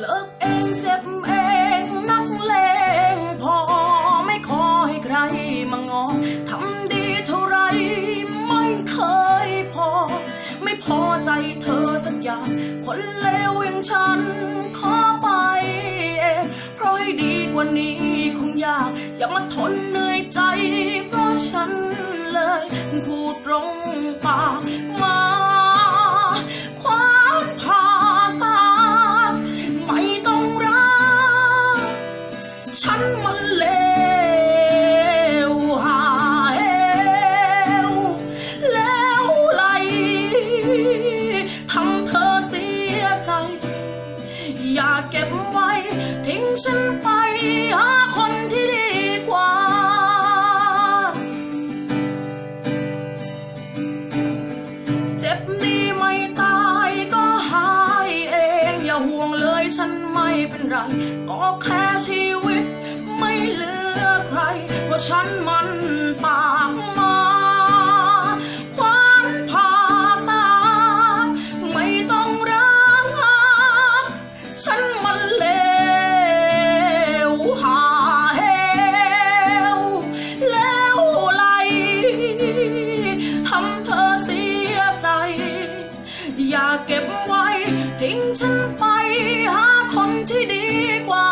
เลิกเองเจ็บเองนักเลงพอไม่ขอให้ใครมางอทำดีเท่าไรไม่เคยพอ ไม่พอใจเธอสักอย่าง คนเลวอย่างฉันขอไปเองเพราะให้ดีกว่านี้คงยาก อย่ามาทนเหนื่อยใจ เพราะฉันเลยพูดตรงปาก ฉันมันเลวหาเหวแล้วไหลทำเธอเสียใจ อย่าเก็บไว้ ทิ้งฉันไปหาคนที่ดีกว่า เจ็บนี้ไม่ตายก็หายเอง อย่าห่วงเลยฉันไม่เป็นไร ก็แค่ชีว ฉันมันปากมาควานผ่าซากไม่ต้องรัก ฉันมันเลวหาเหวแล้วไหลทำเธอเสียใจ อย่าเก็บไว้ ทิ้งฉันไปหาคนที่ดีกว่า